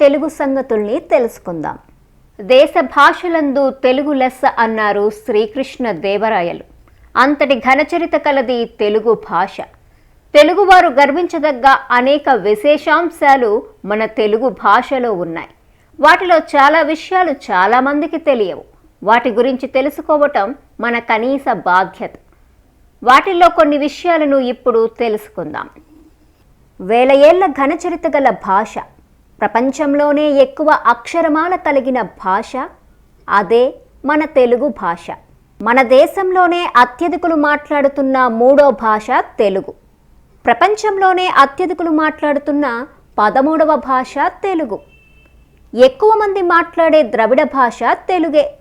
తెలుగు సంగతుల్ని తెలుసుకుందాం. దేశ భాషలందు తెలుగు లెస్స అన్నారు శ్రీకృష్ణ దేవరాయలు. అంతటి ఘనచరిత కలది తెలుగు భాష. తెలుగువారు గర్వించదగ్గ అనేక విశేషాంశాలు మన తెలుగు భాషలో ఉన్నాయి. వాటిలో చాలా విషయాలు చాలామందికి తెలియవు. వాటి గురించి తెలుసుకోవటం మన కనీస బాధ్యత. వాటిల్లో కొన్ని విషయాలను ఇప్పుడు తెలుసుకుందాం. వేల ఏళ్ళ ఘనచరిత గల భాష. ప్రపంచంలోనే ఎక్కువ అక్షరమాల కలిగిన భాష అదే మన తెలుగు భాష. మన దేశంలోనే అత్యధికులు మాట్లాడుతున్న మూడో భాష తెలుగు. ప్రపంచంలోనే అత్యధికులు మాట్లాడుతున్న పదమూడవ భాష తెలుగు. ఎక్కువ మంది మాట్లాడే ద్రవిడ భాష తెలుగే.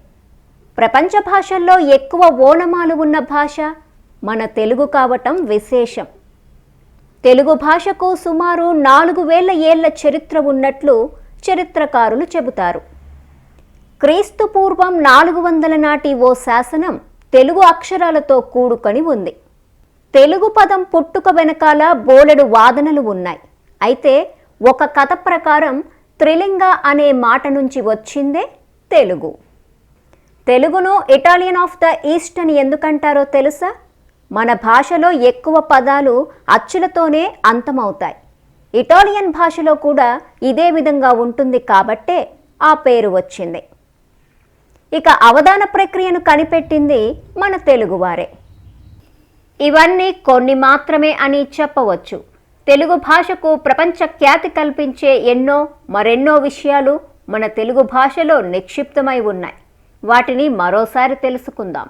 ప్రపంచ భాషల్లో ఎక్కువ ఓనమాలు ఉన్న భాష మన తెలుగు కావటం విశేషం. తెలుగు భాషకు సుమారు నాలుగు వేల ఏళ్ళ చరిత్ర ఉన్నట్లు చరిత్రకారులు చెబుతారు. క్రీస్తు పూర్వం నాలుగు వందల నాటి ఓ శాసనం తెలుగు అక్షరాలతో కూడుకొని ఉంది. తెలుగు పదం పుట్టుక వెనకాల బోలెడు వాదనలు ఉన్నాయి. అయితే ఒక కథ ప్రకారం త్రిలింగ అనే మాట నుంచి వచ్చిందే తెలుగు. తెలుగును ఇటాలియన్ ఆఫ్ ద ఈస్ట్ అని ఎందుకంటారో తెలుసా? మన భాషలో ఎక్కువ పదాలు అచ్చులతోనే అంతమవుతాయి. ఇటాలియన్ భాషలో కూడా ఇదే విధంగా ఉంటుంది కాబట్టే ఆ పేరు వచ్చింది. ఇక అవధాన ప్రక్రియను కనిపెట్టింది మన తెలుగువారే. ఇవన్నీ కొన్ని మాత్రమే అని చెప్పవచ్చు. తెలుగు భాషకు ప్రపంచ ఖ్యాతి కల్పించే ఎన్నో మరెన్నో విషయాలు మన తెలుగు భాషలో నిక్షిప్తమై ఉన్నాయి. వాటిని మరోసారి తెలుసుకుందాం.